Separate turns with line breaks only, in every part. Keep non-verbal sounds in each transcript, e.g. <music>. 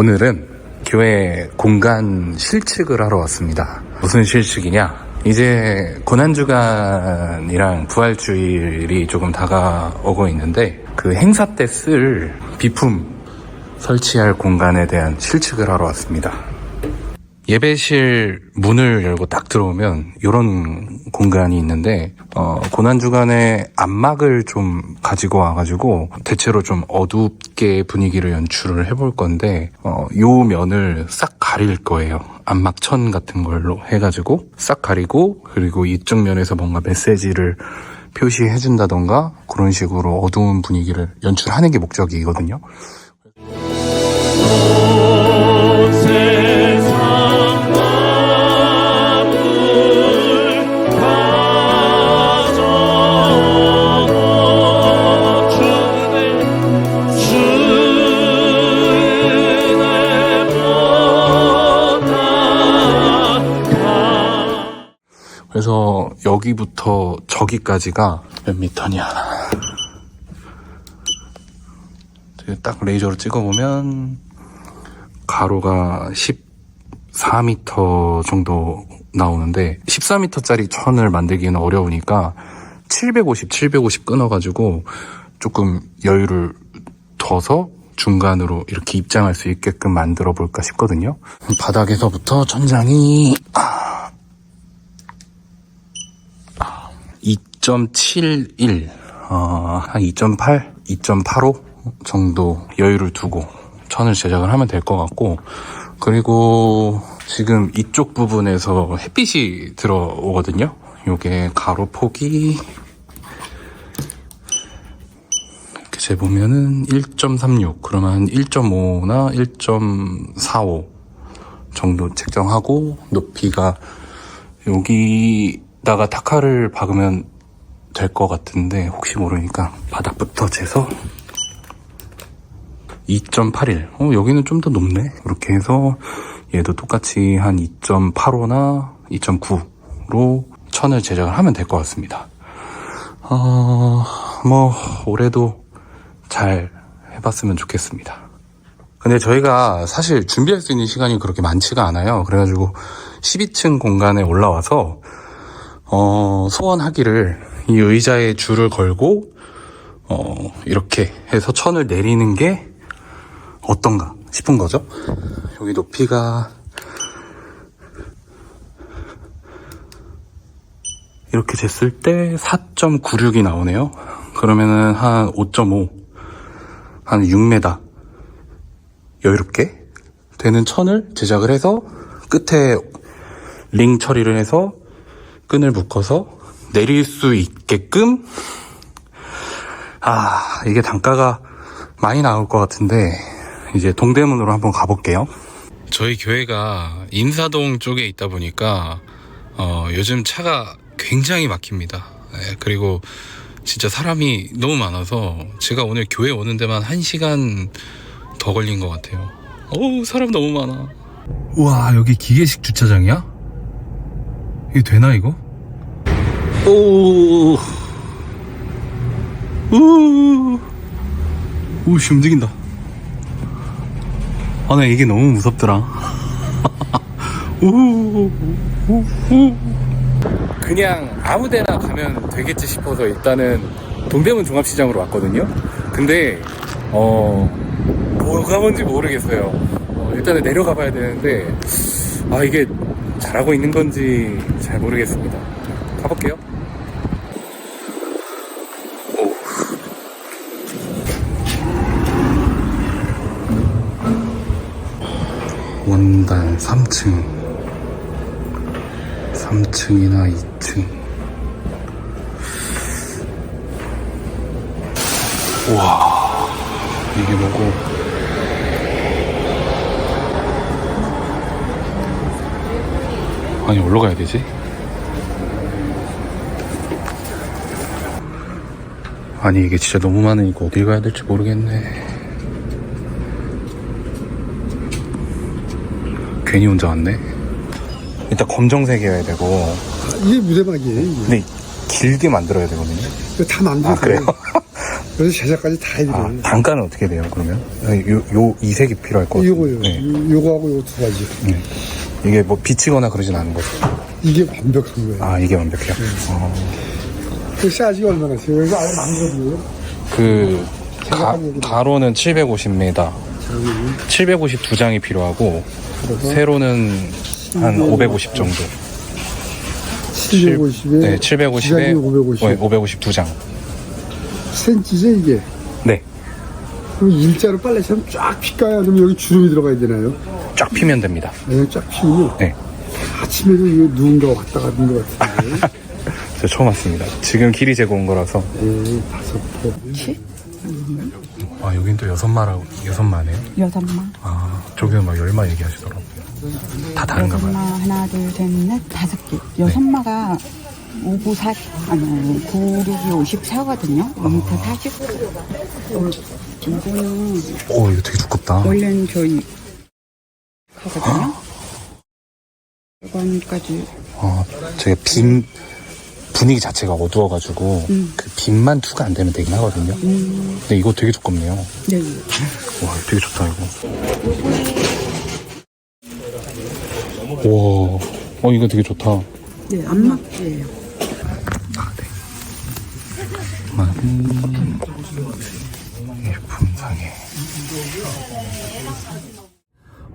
오늘은 교회 공간 실측을 하러 왔습니다. 무슨 실측이냐? 이제 고난주간이랑 부활주일이 조금 다가오고 있는데 그 행사 때 쓸 비품 설치할 공간에 대한 실측을 하러 왔습니다. 예배실 문을 열고 딱 들어오면 이런 공간이 있는데 어, 고난 주간에 안막을 좀 가지고 와가지고 대체로 좀 어둡게 분위기를 연출을 해볼 건데 어, 요 면을 싹 가릴 거예요. 안막천 같은 걸로 해가지고 싹 가리고 그리고 이쪽 면에서 뭔가 메시지를 표시해 준다던가 그런 식으로 어두운 분위기를 연출하는 게 목적이거든요. 그래서 여기부터 저기까지가 몇 미터냐. 딱 레이저로 찍어보면 가로가 14m 정도 나오는데 14m짜리 천을 만들기는 어려우니까 750, 750 끊어가지고 조금 여유를 둬서 중간으로 이렇게 입장할 수 있게끔 만들어 볼까 싶거든요. 바닥에서부터 천장이 2.71, 어, 한 2.8, 2.85 정도 여유를 두고 천을 제작을 하면 될 것 같고, 그리고 지금 이쪽 부분에서 햇빛이 들어오거든요. 요게 가로 폭이 이렇게 재보면은 1.36, 그러면 1.5나 1.45 정도 책정하고 높이가 여기다가 타카를 박으면 될 것 같은데 혹시 모르니까 바닥부터 재서 2.81. 어, 여기는 좀 더 높네. 이렇게 해서 얘도 똑같이 한 2.85나 2.9로 천을 제작을 하면 될 것 같습니다. 어, 뭐 올해도 잘 해봤으면 좋겠습니다. 근데 저희가 사실 준비할 수 있는 시간이 그렇게 많지가 않아요. 그래가지고 12층 공간에 올라와서 어, 소원하기를 이 의자에 줄을 걸고 어, 이렇게 해서 천을 내리는 게 어떤가 싶은 거죠. 여기 높이가 이렇게 쟀을 때 4.96이 나오네요. 그러면은 한 5.5, 한 6m 여유롭게 되는 천을 제작을 해서 끝에 링 처리를 해서 끈을 묶어서 내릴 수 있게끔 아 이게 단가가 많이 나올 것 같은데 이제 동대문으로 한번 가볼게요. 저희 교회가 인사동 쪽에 있다 보니까 어, 요즘 차가 굉장히 막힙니다. 예, 그리고 진짜 사람이 너무 많아서 제가 오늘 교회 오는 데만 한 시간 더 걸린 것 같아요. 어우 사람 너무 많아. 와 여기 기계식 주차장이야? 이게 되나 이거? 오, 우, 오씨 움직인다. 아, 나 이게 너무 무섭더라. 우, 우, 우. 그냥 아무데나 가면 되겠지 싶어서 일단은 동대문 종합시장으로 왔거든요. 근데 어 뭐가 뭔지 모르겠어요. 어, 일단은 내려가 봐야 되는데 아 이게 잘하고 있는 건지 잘 모르겠습니다. 원단 3층. 3층이나 2층. 우와. 이게 뭐고? 아니 올라가야 되지? 아니 이게 진짜 너무 많으니까 어딜 가야 될지 모르겠네 괜히 혼자 왔네 일단 검정색이어야 되고
이게 무대박이에요. 이게.
근데 길게 만들어야 되거든요
이거 다 만들어서
아 그래요? <laughs>
그래서 제작까지 다 해드려요.
아, 단가는 어떻게 돼요, 그러면? 요, 요, 이 색이 필요할 것 같아요.
요거요.
네.
요거하고 요거 두 가지.
네. 이게 뭐 비치거나 그러진 않은 거죠.
이게 완벽한 거예요.
아, 이게 완벽해요. 어,
그 사이즈가 얼마나 있어요? 그래서 아예 만들어드려요.
그, 가. 가로는 750m, 752장이 필요하고, 세로는 한 550 정도.
750에
네, 750에
550.
552장.
센치죠, 이게?
네.
그럼 일자로 빨래처럼 쫙 필까요? 아니면 여기 주름이 들어가야 되나요?
쫙 피면 됩니다.
그냥 쫙 피우면
네.
아침에도 이거 누군가 왔다 갔는 것 같은데. <laughs>
저 처음 왔습니다. 지금 길이 재고 온 거라서.
네, 다섯 포.
아, 여긴 또 여섯 마라고, 여섯 마네요?
여섯 마.
아, 저기는 막 열마 얘기하시더라고요. 다 다른가
여섯
봐요.
마 하나 둘셋넷 다섯 개. 여섯 마가 5, 9, 4, 아니 9, 6이 54거든요. 5m 40. 어, 이거는
오, 이거 되게 두껍다.
원래는 저희 하거든요. 이건까지
아, 제가 빔, 분위기 자체가 어두워가지고, 그 빔만 투가 안 되면 되긴 하거든요. 근데 이거 되게 두껍네요.
네.
와, 되게 좋다, 이거. 와, 어, 이거 되게 좋다.
네, 안막지예요.
아, 네. 마른 일품상에.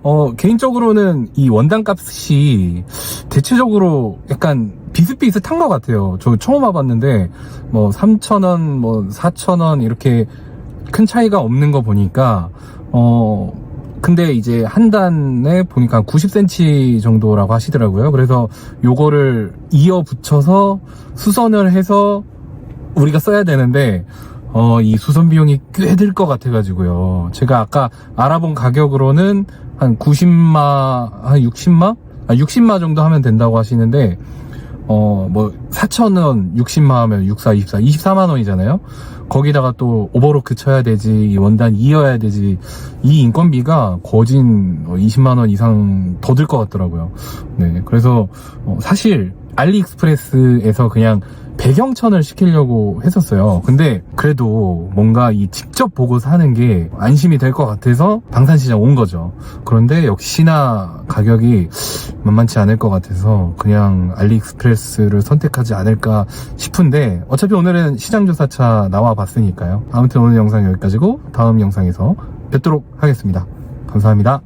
어, 개인적으로는 이 원단 값이 대체적으로 약간 비슷비슷한 것 같아요. 저 처음 와봤는데, 뭐, 3,000원, 뭐, 4,000원, 이렇게 큰 차이가 없는 거 보니까, 어, 근데 이제 한 단에 보니까 90cm 정도라고 하시더라고요. 그래서 요거를 이어 붙여서 수선을 해서 우리가 써야 되는데, 어, 이 수선 비용이 꽤 들 것 같아가지고요. 제가 아까 알아본 가격으로는 한 90마, 한 60마? 아, 60마 정도 하면 된다고 하시는데, 어, 뭐, 4,000원 60마 하면 64, 24, 24만원이잖아요? 거기다가 또 오버로크 쳐야 되지, 이 원단 이어야 되지, 이 인건비가 거진 20만원 이상 더 들 것 같더라고요. 네. 그래서, 어, 사실, 알리익스프레스에서 그냥 배경천을 시키려고 했었어요. 근데 그래도 뭔가 이 직접 보고 사는 게 안심이 될 것 같아서 방산시장 온 거죠. 그런데 역시나 가격이 만만치 않을 것 같아서 그냥 알리익스프레스를 선택하지 않을까 싶은데 어차피 오늘은 시장조사차 나와 봤으니까요. 아무튼 오늘 영상 여기까지고 다음 영상에서 뵙도록 하겠습니다. 감사합니다.